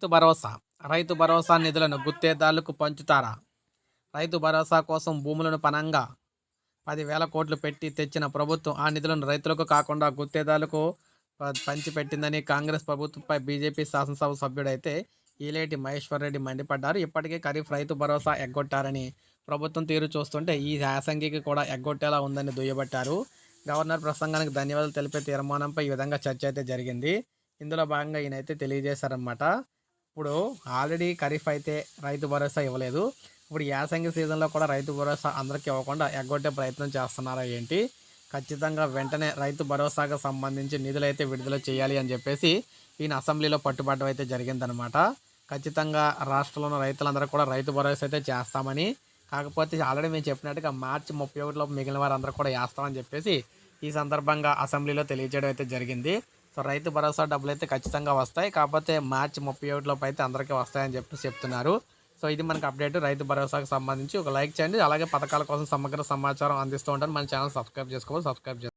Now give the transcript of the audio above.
రైతు భరోసా. రైతు భరోసా నిధులను గుత్తేదారులకు పంచుతారా? రైతు భరోసా కోసం భూములను పనంగా పదివేల కోట్లు పెట్టి తెచ్చిన ప్రభుత్వం ఆ నిధులను రైతులకు కాకుండా గుత్తేదారులకు పంచిపెట్టిందని కాంగ్రెస్ ప్రభుత్వంపై బీజేపీ శాసనసభ సభ్యుడైతే ఈలేటి మహేశ్వర్ రెడ్డి మండిపడ్డారు. ఇప్పటికే ఖరీఫ్ రైతు భరోసా ఎగ్గొట్టారని ప్రభుత్వం తీరు చూస్తుంటే ఈ యాసంగికి కూడా ఎగ్గొట్టేలా ఉందని దుయ్యబట్టారు. గవర్నర్ ప్రసంగానికి ధన్యవాదాలు తెలిపే తీర్మానంపై ఈ విధంగా చర్చ అయితే జరిగింది. ఇందులో భాగంగా ఈయన అయితే తెలియజేశారనమాట ఇప్పుడు ఆల్రెడీ ఖరీఫ్ అయితే రైతు భరోసా ఇవ్వలేదు. ఇప్పుడు యాసంగి సీజన్లో కూడా రైతు భరోసా అందరికీ ఇవ్వకుండా ఎగ్గొట్టే ప్రయత్నం చేస్తున్నారా ఏంటి? ఖచ్చితంగా వెంటనే రైతు భరోసాకు సంబంధించి నిధులు అయితే విడుదల చేయాలి అని చెప్పేసి ఈయన అసెంబ్లీలో పట్టుబట్టం అయితే జరిగిందనమాట ఖచ్చితంగా రాష్ట్రంలో రైతులందరూ కూడా రైతు భరోసా అయితే చేస్తామని. కాకపోతే ఆల్రెడీ మేము చెప్పినట్టుగా మార్చి ముప్పై ఒకటిలో మిగిలిన వారందరూ కూడా వేస్తామని చెప్పేసి ఈ సందర్భంగా అసెంబ్లీలో తెలియజేయడం అయితే జరిగింది. సో రైతు భరోసా డబ్బులు అయితే ఖచ్చితంగా వస్తాయి. కాకపోతే మార్చి ముప్పై ఒకటిలోపు అయితే అందరికీ వస్తాయని చెప్పి చెప్తున్నారు. సో ఇది మనకి అప్డేట్. రైతు భరోసాకు సంబంధించి ఒక లైక్ చేయండి. అలాగే పథకాల కోసం సమగ్ర సమాచారం అందిస్తూ ఉంటాను మన ఛానల్ సబ్స్క్రైబ్ చేసుకోవాలి. సబ్స్క్రైబ్ చేసుకోండి.